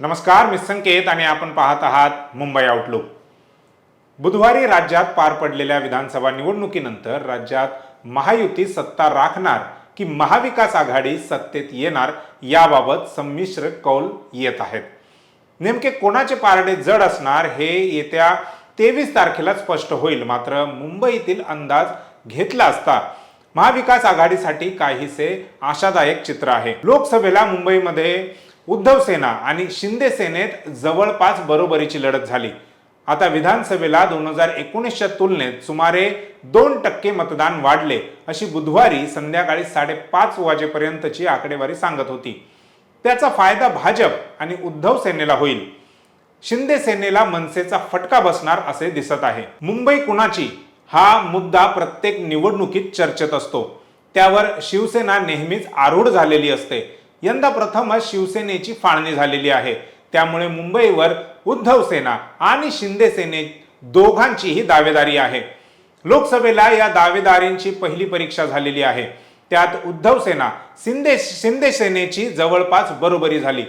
नमस्कार मी संकेत आणि आपण पाहत आहात मुंबई आउटलुक बुधवारी राज्यात पार पडलेल्या विधानसभा निवडणुकीनंतर राज्यात महायुती सत्ता राखणार की महाविकास आघाडी सत्तेत येणार याबाबत संमिश्र कौल येत आहेत. नेमके कोणाचे पारडे जड असणार हे येत्या तेवीस तारखेला स्पष्ट होईल मात्र मुंबईतील अंदाज घेतला असता महाविकास आघाडीसाठी काहीसे आशादायक चित्र आहे. लोकसभेला मुंबईमध्ये उद्धव सेना आणि शिंदे सेनेत जवळपास बरोबरीची लढत झाली. आता विधानसभेला दोन हजार एकोणीसच्या तुलनेत सुमारे दोन टक्के मतदान वाढले अशी बुधवारी संध्याकाळी साडेपाच वाजेपर्यंतची आकडेवारी सांगत होती. त्याचा फायदा भाजप आणि उद्धव सेनेला होईल. शिंदे सेनेला मनसेचा फटका बसणार असे दिसत आहे. मुंबई कुणाची? हा मुद्दा प्रत्येक निवडणुकीत चर्चेत असतो. त्यावर शिवसेना नेहमीच आरूढ झालेली असते. यंदा प्रथमच शिवसेनेची फाळणी झालेली आहे. त्यामुळे मुंबईवर उद्धव सेना आणि शिंदे सेने दोघांचीही दावेदारी आहे. लोकसभेला या दावेदारींची पहिली परीक्षा झालेली आहे. त्यात उद्धव सेना शिंदे शिंदे सेनेची जवळपास बरोबरी झाली.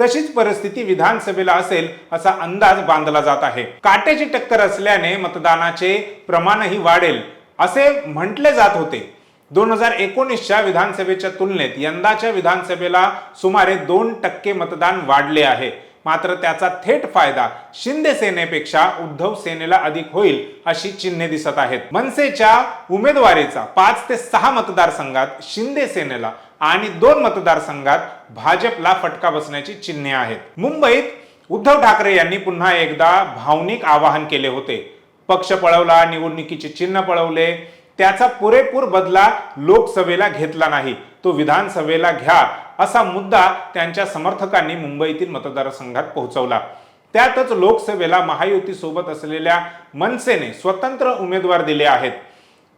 तशीच परिस्थिती विधानसभेला असेल असा अंदाज बांधला जात आहे. काट्याची टक्कर असल्याने मतदानाचे प्रमाणही वाढेल असे म्हटले जात होते. दोन हजार एकोणीसच्या विधानसभेच्या तुलनेत यंदाच्या विधानसभेला सुमारे दोन टक्के मतदान वाढले आहे. मात्र त्याचा थेट फायदा शिंदे सेनेपेक्षा उद्धव सेनेला अधिक होईल अशी चिन्हे दिसत आहेत. मनसेच्या उमेदवारीचा पाच ते सहा मतदारसंघात शिंदे सेनेला आणि दोन मतदारसंघात भाजपला फटका बसण्याची चिन्हे आहेत. मुंबईत उद्धव ठाकरे यांनी पुन्हा एकदा भावनिक आवाहन केले होते. पक्ष पळवला निवडणुकीचे चिन्ह पळवले त्याचा पुरेपूर बदला लोकसभेला घेतला नाही. तो विधानसभेला घ्या असा मुद्दा त्यांच्या समर्थकांनी मुंबईतील मतदारसंघात पोहोचवला. त्यातच लोकसभेला महायुतीसोबत असलेल्या मनसेने स्वतंत्र उमेदवार दिले आहेत.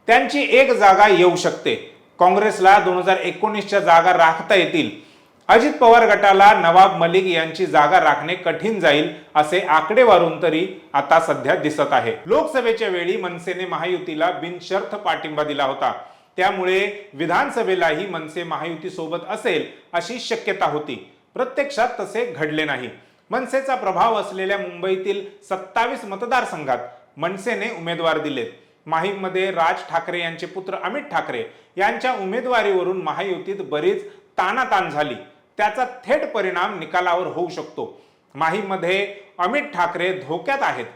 त्यांची एक जागा येऊ शकते. काँग्रेसला दोन हजार एकोणीसच्या जागा राखता येतील. अजित पवार गटाला नवाब मलिक यांची जागा राखणे कठीण जाईल असे आकडेवारून तरी आता सध्या दिसत आहे. लोकसभेच्या वेळी मनसेने महायुतीला बिनशर्त पाठिंबा दिला होता. त्यामुळे विधानसभेलाही मनसे महायुती सोबत असेल अशी शक्यता होती. प्रत्यक्षात तसे घडले नाही. मनसेचा प्रभाव असलेल्या मुंबईतील सत्तावीस मतदारसंघात मनसेने उमेदवार दिलेत. माहीममध्ये राज ठाकरे यांचे पुत्र अमित ठाकरे यांच्या उमेदवारीवरून महायुतीत बरीच तानाताण झाली. त्याचा थेट परिणाम निकालावर होऊ शकतो. माहीमध्ये अमित ठाकरे धोक्यात आहेत.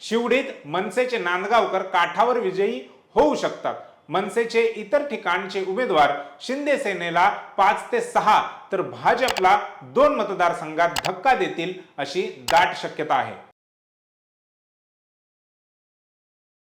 शिवडीत मनसेचे नांदगावकर काठावर विजयी होऊ शकतात. मनसेचे इतर ठिकाणचे उमेदवार शिंदे सेनेला पाच ते सहा तर भाजपला दोन मतदारसंघात धक्का देतील अशी दाट शक्यता आहे.